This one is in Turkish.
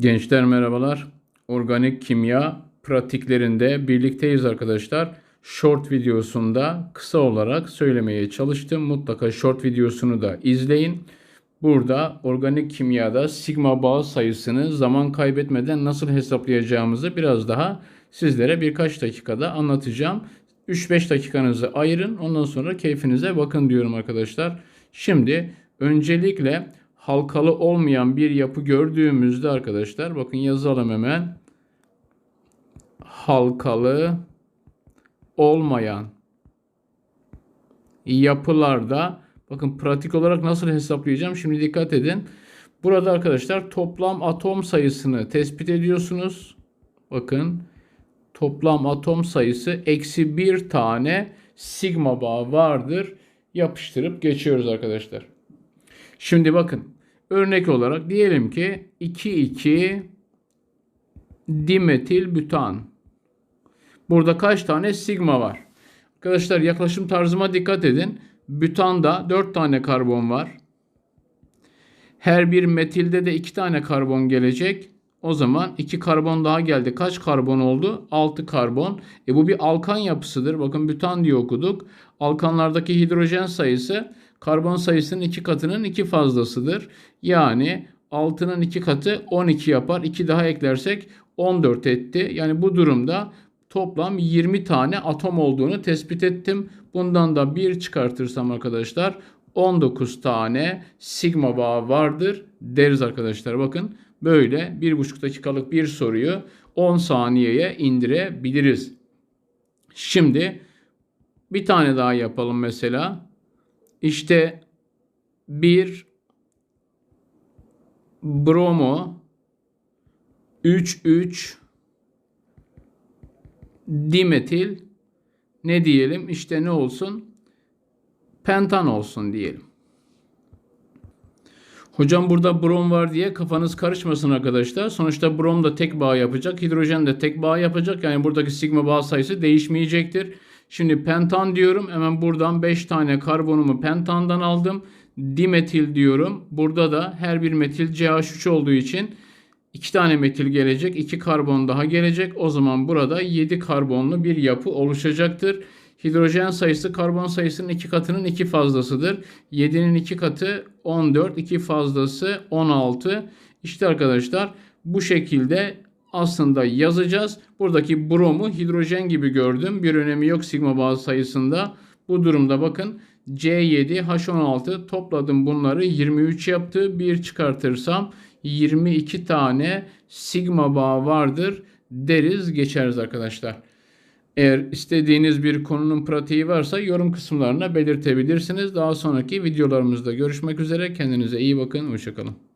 Gençler merhabalar. Organik kimya pratiklerinde birlikteyiz arkadaşlar. Short videosunda kısa olarak söylemeye çalıştım. Mutlaka short videosunu da izleyin. Burada organik kimyada sigma bağ sayısını zaman kaybetmeden nasıl hesaplayacağımızı biraz daha sizlere birkaç dakikada anlatacağım. 3-5 dakikanızı ayırın. Ondan sonra keyfinize bakın diyorum arkadaşlar. Şimdi öncelikle halkalı olmayan bir yapı gördüğümüzde arkadaşlar bakın yazalım hemen. Halkalı olmayan yapılarda bakın pratik olarak nasıl hesaplayacağım şimdi dikkat edin. Burada arkadaşlar toplam atom sayısını tespit ediyorsunuz. Bakın toplam atom sayısı eksi bir tane sigma bağı vardır. Yapıştırıp geçiyoruz arkadaşlar. Şimdi bakın örnek olarak diyelim ki 2,2 dimetil butan. Burada kaç tane sigma var? Arkadaşlar yaklaşım tarzıma dikkat edin. Butanda 4 tane karbon var. Her bir metilde de 2 tane karbon gelecek. O zaman 2 karbon daha geldi. Kaç karbon oldu? 6 karbon. E bu bir alkan yapısıdır. Bakın butan diye okuduk. Alkanlardaki hidrojen sayısı karbon sayısının 2 katının 2 fazlasıdır. Yani 6'nın 2 katı 12 yapar. 2 daha eklersek 14 etti. Yani bu durumda toplam 20 tane atom olduğunu tespit ettim. Bundan da 1 çıkartırsam arkadaşlar 19 tane sigma bağı vardır deriz arkadaşlar. Bakın böyle 1,5 dakikalık bir soruyu 10 saniyeye indirebiliriz. Şimdi bir tane daha yapalım mesela. İşte bir bromo 3,3 dimetil ne diyelim işte ne olsun pentan olsun diyelim. Hocam burada brom var diye kafanız karışmasın arkadaşlar. Sonuçta brom da tek bağ yapacak. Hidrojen de tek bağ yapacak. Yani buradaki sigma bağ sayısı değişmeyecektir. Şimdi pentan diyorum. Hemen buradan 5 tane karbonumu pentandan aldım. Dimetil diyorum. Burada da her bir metil CH3 olduğu için 2 tane metil gelecek. 2 karbon daha gelecek. O zaman burada 7 karbonlu bir yapı oluşacaktır. Hidrojen sayısı karbon sayısının 2 katının 2 fazlasıdır. 7'nin 2 katı 14, 2 fazlası 16. İşte arkadaşlar bu şekilde aslında yazacağız. Buradaki bromu hidrojen gibi gördüm. Bir önemi yok sigma bazı sayısında. Bu durumda bakın C7, H16 topladım bunları 23 yaptı. Bir çıkartırsam 22 tane sigma bağı vardır deriz geçeriz arkadaşlar. Eğer istediğiniz bir konunun pratiği varsa yorum kısımlarına belirtebilirsiniz. Daha sonraki videolarımızda görüşmek üzere. Kendinize iyi bakın. Hoşçakalın.